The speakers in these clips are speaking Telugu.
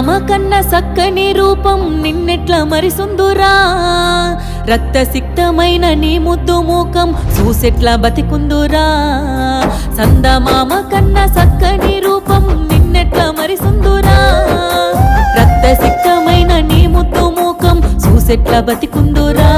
రామ కన్న సక్కని రూపం నిన్నెట్ల మరిసుందురా రక్త సిక్తమైన నీ ముద్దు మూకం చూసెట్ల బతికుందురా. సందమామ కన్న సక్కని రూపం నిన్నెట్ల మరిసుందురా రక్త సిక్తమైన నీ ముద్దు మూకం చూసెట్ల బతికుందురా.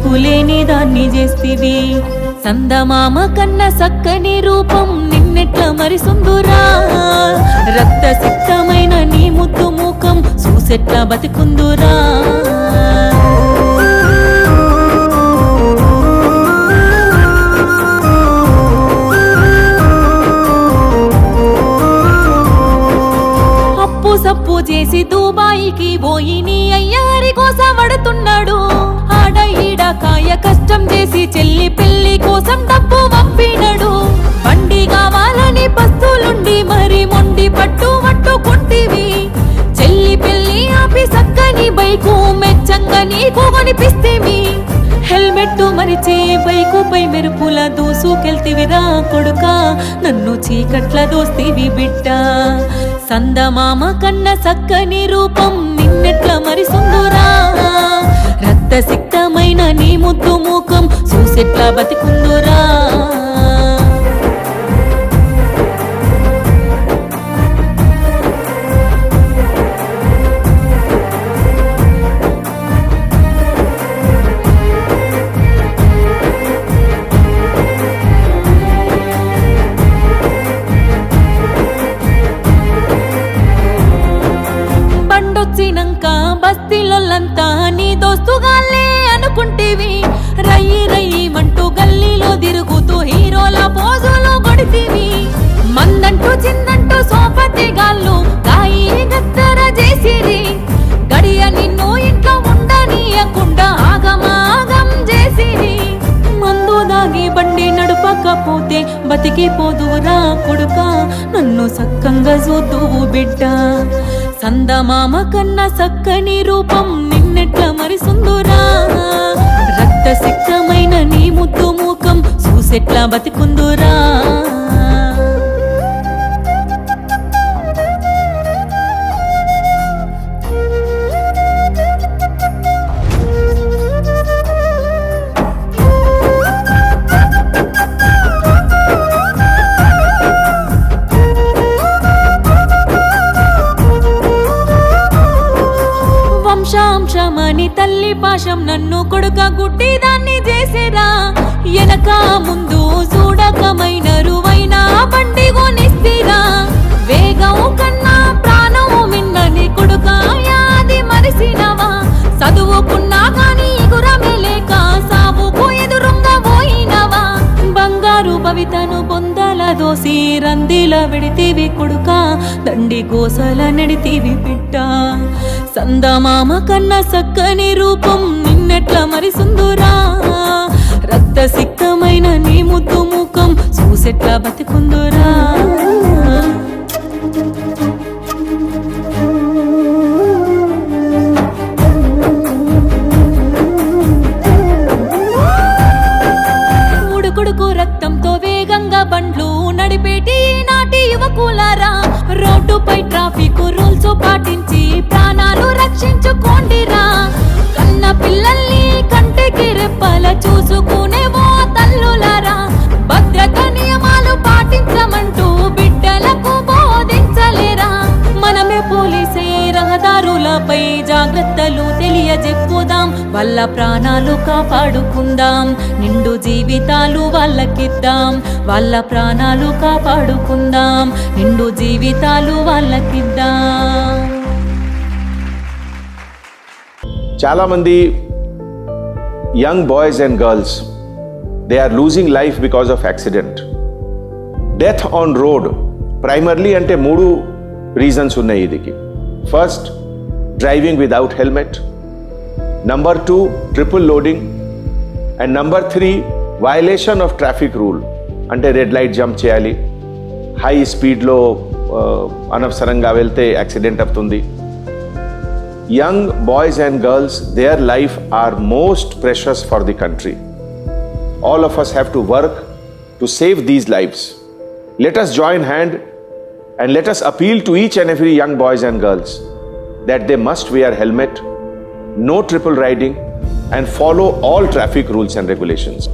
దిక్కులేని దాన్ని చేస్తివి. సందమామ కన్న సక్కని రూపం నిన్నెట్ల మరిసుందురా రక్త సిక్తమైన నీ ముద్దు ముఖం చూసెట్ల బతికుందురా. అప్పు సప్పు చేసి దుబాయికి పోయి నీ అయ్యారి కోసం పడుతున్నాడు ఈడ కాయ కష్టం చేసి చెల్లి పెళ్ళి కోసం డబ్బు పంపినడు. బండి కావాలని పస్తులుండి మరి మొండి పట్టు పట్టుకుంటివి చెల్లి పెళ్ళి ఆపి సక్కని బైకు మెచ్చంగా నీకు కొనిపిస్తేవి హెల్మెట్ మరిచే బైకు పై మెరుపుల దూసుకెళ్తివిరా కొడుక. నన్ను చీకట్ల దోస్తివి బిడ్డ. సందమామ కన్న సక్కని రూపం నిన్నెట్ల మరి సుందురా. రక్త సిక్తమైన నీ ముద్దు ముఖం చూసెట్లా బతికుందురా? పోతే బతికిపోదురా కొడుక. నన్ను సక్కంగా చూద్దువు బిడ్డ. సందమామ కన్న సక్కని రూపం నిన్నెట్ల మరిసుందురా. రక్త సిక్తమైన నీ ముద్దు మూకం చూసెట్లా బతికుందురా. తల్లి పాశం నన్ను కొడుక గుడ్డి దాన్ని చేసేరా ఎనక ముందు చూడకమైన రువైన బండి కొనిస్తిరా? వేగం కన్నా ప్రాణం మిన్నని కొడుక యాది మరిసినవా? చదువుకున్నా కానీ ఎగురమే లేక సావుకు ఎదురుంగా పోయినవా? బంగారు భవితను పొందల దోసి రందిల విడితివి కొడుక దండి గోసల నడితివి బిడ్డ. సందమామ కన్న సక్కని రూపం నిన్నెట్ల మరిసుందురా రక్త సిక్తమైన నీ ముద్దు ముఖం చూసెట్లా బతికుందురా? చూసుకునే ఓ తల్లులారా భద్రత నియమాలు పాటించమంటూ బిడ్డలకు బోధించలేరా? మనమే పోలీసే రహదారులపై జాగ్రత్తలు తెలియ తెలియజెప్పుదాం వాళ్ళ ప్రాణాలు కాపాడుకుందాం నిండు జీవితాలు వాళ్ళకిద్దాం వాళ్ళ ప్రాణాలు కాపాడుకుందాం నిండు జీవితాలు వాళ్ళకిద్దాం. చాలామంది young boys and girls they are losing life because of accident death on road primarily అంటే మూడు రీజన్స్ ఉన్నాయి ఇదికి. First driving without helmet number two triple loading and number three violation of traffic rule అంటే రెడ్ లైట్ జంప్ చేయాలి. హై స్పీడ్లో అనవసరంగా వెళ్తే యాక్సిడెంట్ అవుతుంది. Young boys and girls, their life are most precious for the country. All of us have to work to save these lives. Let us join hand and let us appeal to each and every young boys and girls that they must wear helmet, no triple riding and follow all traffic rules and regulations.